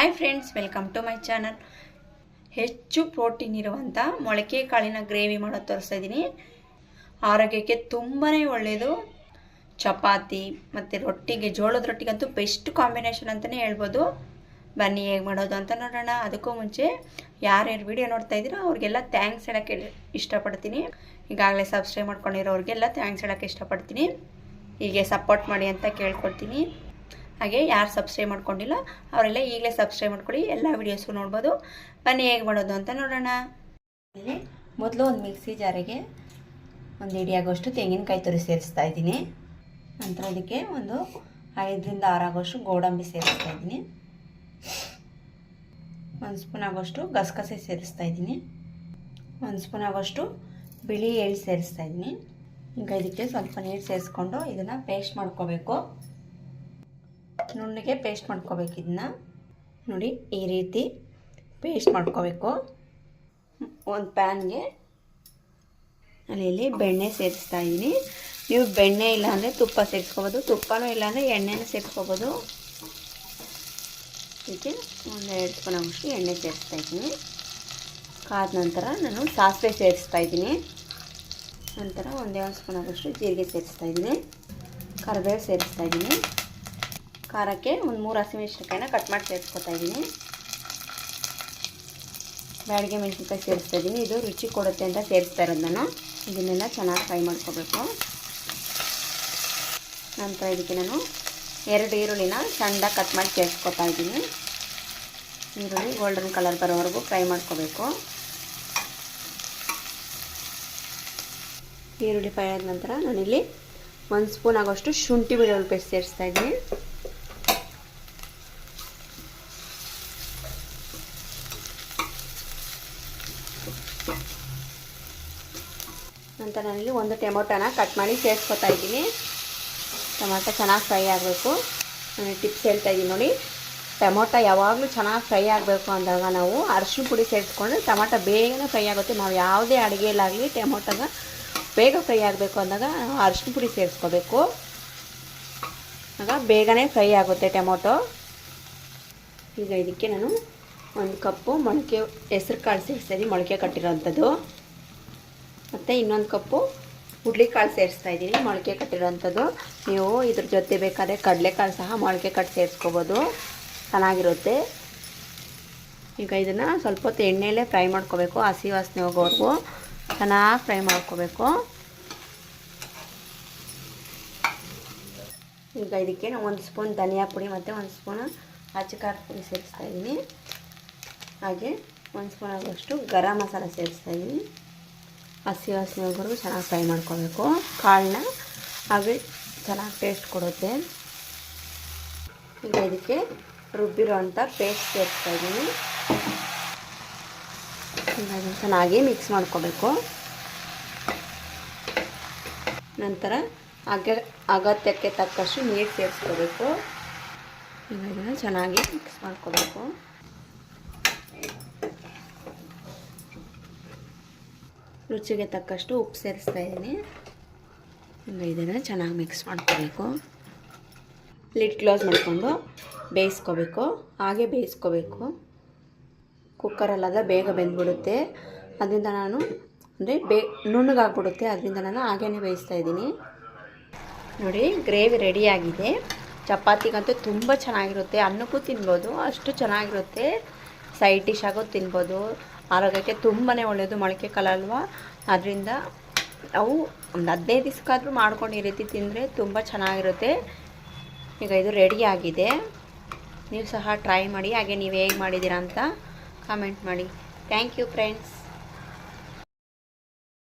Hi friends welcome to my channel ಹೆಚ್ಚು protein ಇರುವಂಥ ಮೊಳಕೆ ಕಾಳಿನ ಗ್ರೇವಿ ಮಾಡೋದು ತೋರಿಸ್ತಾ ಇದ್ದೀನಿ ಆರೋಗ್ಯಕ್ಕೆ ತುಂಬಾ ಒಳ್ಳೆಯದು ಚಪಾತಿ ಮತ್ತು ರೊಟ್ಟಿಗೆ, ಜೋಳದ ರೊಟ್ಟಿಗಂತೂ ಬೆಸ್ಟ್ ಕಾಂಬಿನೇಷನ್ ಅಂತಲೇ ಹೇಳ್ಬೋದು. ಬನ್ನಿ ಹೇಗೆ ಮಾಡೋದು ಅಂತ ನೋಡೋಣ. ಅದಕ್ಕೂ ಮುಂಚೆ ಯಾರ್ಯಾರು ವಿಡಿಯೋ ನೋಡ್ತಾ ಇದ್ದೀರೋ, ಅವ್ರಿಗೆಲ್ಲ ಥ್ಯಾಂಕ್ಸ್ ಹೇಳೋಕ್ಕೆ ಇಷ್ಟಪಡ್ತೀನಿ. ಈಗಾಗಲೇ ಸಬ್ಸ್ಕ್ರೈಬ್ ಮಾಡ್ಕೊಂಡಿರೋರಿಗೆಲ್ಲ ಥ್ಯಾಂಕ್ಸ್ ಹೇಳೋಕ್ಕೆ ಇಷ್ಟಪಡ್ತೀನಿ. ಹೀಗೆ ಸಪೋರ್ಟ್ ಮಾಡಿ ಅಂತ ಕೇಳ್ಕೊಳ್ತೀನಿ ಹಾಗೆ ಯಾರು ಸಬ್ಸ್ಕ್ರೈಬ್ ಮಾಡ್ಕೊಂಡಿಲ್ಲ, ಅವರೆಲ್ಲ ಈಗಲೇ ಸಬ್ಸ್ಕ್ರೈಬ್ ಮಾಡ್ಕೊಳ್ಳಿ ಎಲ್ಲ ವೀಡಿಯೋಸು ನೋಡ್ಬೋದು. ಬನ್ನಿ ಹೇಗೆ ಮಾಡೋದು ಅಂತ ನೋಡೋಣ. ಮೊದಲು ಒಂದು ಮಿಕ್ಸಿ ಜಾರಿಗೆ ಒಂದು ಹಿಡಿಯಾಗೋಷ್ಟು ತೆಂಗಿನಕಾಯಿ ತುರಿ ಸೇರಿಸ್ತಾ ಇದ್ದೀನಿ. ನಂತರ ಅದಕ್ಕೆ ಒಂದು ಐದರಿಂದ ಆರಾಗೋಷ್ಟು ಗೋಡಂಬಿ ಸೇರಿಸ್ತಾ ಇದ್ದೀನಿ. ಒಂದು ಸ್ಪೂನ್ ಆಗೋಷ್ಟು ಗಸಗಸೆ ಸೇರಿಸ್ತಾ ಇದ್ದೀನಿ. ಒಂದು ಸ್ಪೂನ್ ಆಗೋಷ್ಟು ಬಿಳಿ ಎಳ್ಳು ಸೇರಿಸ್ತಾ ಇದ್ದೀನಿ. ಈಗ ಇದಕ್ಕೆ ಸ್ವಲ್ಪ ನೀರು ಸೇರಿಸ್ಕೊಂಡು ಇದನ್ನು ಪೇಸ್ಟ್ ಮಾಡ್ಕೋಬೇಕು. ನುಣ್ಣಗೆ ಪೇಸ್ಟ್ ಮಾಡ್ಕೋಬೇಕು ಇದನ್ನ. ನೋಡಿ, ಈ ರೀತಿ ಪೇಸ್ಟ್ ಮಾಡ್ಕೋಬೇಕು. ಒಂದು ಪ್ಯಾನ್ಗೆ ಅಲ್ಲಿ ಬೆಣ್ಣೆ ಸೇರಿಸ್ತಾ ಇದ್ದೀನಿ ನೀವು ಬೆಣ್ಣೆ ಇಲ್ಲ ಅಂದರೆ ತುಪ್ಪ ಸೇರಿಸ್ಕೋಬೋದು, ತುಪ್ಪನೂ ಇಲ್ಲ ಅಂದರೆ ಎಣ್ಣೆನೂ ಸೇರಿಸ್ಕೋಬೋದು. ಇದಕ್ಕೆ ಒಂದು ಎರಡು ಸ್ಪೂನ್ ಅಷ್ಟು ಎಣ್ಣೆ ಸೇರಿಸ್ತಾ ಇದ್ದೀನಿ ಕಾದ ನಂತರ ನಾನು ಸಾಸಿವೆ ಸೇರಿಸ್ತಾ ಇದ್ದೀನಿ ನಂತರ ಒಂದೇ ಒಂದು ಸ್ಪೂನ್ ಆಗೋಷ್ಟು ಜೀರಿಗೆ ಸೇರಿಸ್ತಾ ಇದ್ದೀನಿ ಕರಿಬೇವು ಸೇರಿಸ್ತಾ ಇದ್ದೀನಿ ಖಾರಕ್ಕೆ ಒಂದು ಮೂರು ಹಸಿಮೆಣಸಿನ್ಕಾಯಿನ ಕಟ್ ಮಾಡಿ ಸೇರಿಸ್ಕೊತಾ ಇದ್ದೀನಿ ಬ್ಯಾಡಿಗೆ ಮೆಣಸಿನ್ಕಾಯಿ ಸೇರಿಸ್ತಾ ಇದ್ದೀನಿ ಇದು ರುಚಿ ಕೊಡುತ್ತೆ ಅಂತ ಸೇರಿಸ್ತಾ ಇರೋದು ನಾನು. ಇದನ್ನೆಲ್ಲ ಚೆನ್ನಾಗಿ ಫ್ರೈ ಮಾಡ್ಕೋಬೇಕು. ನಂತರ ಇದಕ್ಕೆ ನಾನು ಎರಡು ಈರುಳ್ಳಿನ ಸಣ್ಣದಾಗಿ ಕಟ್ ಮಾಡಿ ಸೇರಿಸ್ಕೊತಾ ಇದ್ದೀನಿ ಈರುಳ್ಳಿ ಗೋಲ್ಡನ್ ಕಲರ್ ಬರೋವರೆಗೂ ಫ್ರೈ ಮಾಡ್ಕೋಬೇಕು. ಈರುಳ್ಳಿ ಫ್ರೈ ಆದ ನಂತರ ನಾನಿಲ್ಲಿ ಒಂದು ಸ್ಪೂನ್ ಆಗೋಷ್ಟು ಶುಂಠಿ ಬೆಳ್ಳುಳ್ಳಿ ಪೇಸ್ಟ್ ಸೇರಿಸ್ತಾ ಇದ್ದೀನಿ ನಂತರ ನಾನಿಲ್ಲಿ ಒಂದು ಟೊಮೊಟೊನ ಕಟ್ ಮಾಡಿ ಸೇರಿಸ್ಕೊತಾ ಇದ್ದೀನಿ. ಟೊಮೊಟೊ ಚೆನ್ನಾಗಿ ಫ್ರೈ ಆಗಬೇಕು. ನಾನು ಟಿಪ್ಸ್ ಹೇಳ್ತಾ ಇದ್ದೀನಿ ನೋಡಿ. ಟೊಮೊಟೊ ಯಾವಾಗಲೂ ಚೆನ್ನಾಗಿ ಫ್ರೈ ಆಗಬೇಕು ಅಂದಾಗ ನಾವು ಅರಿಶಿನ ಪುಡಿ ಸೇರಿಸ್ಕೊಂಡ್ರೆ ಟೊಮೊಟೊ ಬೇಗನೆ ಫ್ರೈ ಆಗುತ್ತೆ. ನಾವು ಯಾವುದೇ ಅಡುಗೆಯಲ್ಲಾಗಲಿ ಟೊಮೊಟೊಗ ಬೇಗ ಫ್ರೈ ಆಗಬೇಕು ಅಂದಾಗ ನಾವು ಅರಿಶಿನ ಪುಡಿ ಸೇರಿಸ್ಕೋಬೇಕು. ಆಗ ಬೇಗನೆ ಫ್ರೈ ಆಗುತ್ತೆ ಟೊಮೊಟೊ. ಈಗ ಇದಕ್ಕೆ ನಾನು ಒಂದು ಕಪ್ಪು ಮೊಳಕೆ ಹೆಸ್ರು ಕಾಳು ಸೇರಿಸ್ತಾ ಮೊಳಕೆ ಕಟ್ಟಿರೋವಂಥದ್ದು ಮತ್ತು ಇನ್ನೊಂದು ಕಪ್ಪು ಹುಡ್ಲಿಕಾಳು ಸೇರಿಸ್ತಾ ಇದ್ದೀನಿ. ಮೊಳಕೆ ಕಟ್ಟಿರೋಂಥದ್ದು ನೀವು ಇದ್ರ ಜೊತೆ ಬೇಕಾದರೆ ಕಡಲೆಕಾಳು ಸಹ ಮೊಳಕೆ ಕಟ್ಟು ಸೇರಿಸ್ಕೋಬೋದು. ಚೆನ್ನಾಗಿರುತ್ತೆ. ಈಗ ಇದನ್ನು ಸ್ವಲ್ಪ ಹೊತ್ತು ಎಣ್ಣೆಯಲ್ಲೇ ಫ್ರೈ ಮಾಡ್ಕೋಬೇಕು. ಹಸಿ ವಾಸನೆ ಹೋಗೋವರೆಗೂ ಚೆನ್ನಾಗಿ ಫ್ರೈ ಮಾಡ್ಕೋಬೇಕು. ಈಗ ಇದಕ್ಕೆ ನಾವು ಒಂದು ಸ್ಪೂನ್ ಧನಿಯಾ ಪುಡಿ ಮತ್ತು ಒಂದು ಸ್ಪೂನ್ ಅಚ್ಚಕಾರ ಪುಡಿ ಸೇರಿಸ್ತಾ ಇದ್ದೀನಿ. ಹಾಗೆ ಒಂದು ಸ್ಪೂನ್ ಆಗುವಷ್ಟು ಗರಂ ಮಸಾಲ ಸೇರಿಸ್ತಾ ಇದ್ದೀನಿ. ಹಸಿ ಹಸಿವರೆಗೂ ಚೆನ್ನಾಗಿ ಫ್ರೈ ಮಾಡ್ಕೋಬೇಕು. ಕಾಳನ್ನ ಹಾಗೆ ಚೆನ್ನಾಗಿ ಟೇಸ್ಟ್ ಕೊಡುತ್ತೆ. ಈಗ ಇದಕ್ಕೆ ರುಬ್ಬಿರೋ ಅಂಥ ಪೇಸ್ಟ್ ಸೇರಿಸ್ತಾ ಇದ್ದೀನಿ ಚೆನ್ನಾಗಿ ಮಿಕ್ಸ್ ಮಾಡ್ಕೋಬೇಕು. ನಂತರ ಅಗ, ಅಗತ್ಯಕ್ಕೆ ತಕ್ಕಷ್ಟು ನೀರು ಸೇರಿಸ್ಕೋಬೇಕು. ಈಗ ಇದನ್ನು ಚೆನ್ನಾಗಿ ಮಿಕ್ಸ್ ಮಾಡ್ಕೋಬೇಕು. ರುಚಿಗೆ ತಕ್ಕಷ್ಟು ಉಪ್ಪು ಸೇರಿಸ್ತಾ ಇದ್ದೀನಿ. ಈಗ ಇದನ್ನು ಚೆನ್ನಾಗಿ ಮಿಕ್ಸ್ ಮಾಡ್ಕೋಬೇಕು. ಲಿಡ್ ಕ್ಲೋಸ್ ಮಾಡಿಕೊಂಡು ಬೇಯಿಸ್ಕೋಬೇಕು. ಹಾಗೆ ಬೇಯಿಸ್ಕೋಬೇಕು. ಕುಕ್ಕರಲ್ಲಾದರೆ ಬೇಗ ಬೆಂದ್ಬಿಡುತ್ತೆ. ಅದರಿಂದ ನಾನು, ಅಂದರೆ ಬೇ, ನುಣ್ಣಗಾಗ್ಬಿಡುತ್ತೆ. ಅದರಿಂದ ನಾನು ಹಾಗೇ ಬೇಯಿಸ್ತಾ ಇದ್ದೀನಿ. ನೋಡಿ ಗ್ರೇವಿ ರೆಡಿಯಾಗಿದೆ ಚಪಾತಿಗಂತೂ ತುಂಬ ಚೆನ್ನಾಗಿರುತ್ತೆ. ಅನ್ನಕ್ಕೂ ತಿನ್ಬೋದು, ಅಷ್ಟು ಚೆನ್ನಾಗಿರುತ್ತೆ. ಸೈಡ್ ಡಿಶ್ ಆಗೋ ತಿನ್ಬೋದು. ಆರೋಗ್ಯಕ್ಕೆ ತುಂಬಾ ಒಳ್ಳೆಯದು ಮೊಳಕೆ ಅಲ್ವಾ? ಅದರಿಂದ ನಾವು ಒಂದು ಹದಿನೈದು ದಿವಸಕ್ಕಾದರೂ ಮಾಡ್ಕೊಂಡು ಈ ರೀತಿ ತಿಂದರೆ ತುಂಬ ಚೆನ್ನಾಗಿರುತ್ತೆ. ಈಗ ಇದು ರೆಡಿಯಾಗಿದೆ ನೀವು ಸಹ ಟ್ರೈ ಮಾಡಿ, ಹಾಗೆ ನೀವು ಹೇಗೆ ಮಾಡಿದ್ದೀರಾ ಅಂತ ಕಾಮೆಂಟ್ ಮಾಡಿ. Thank you friends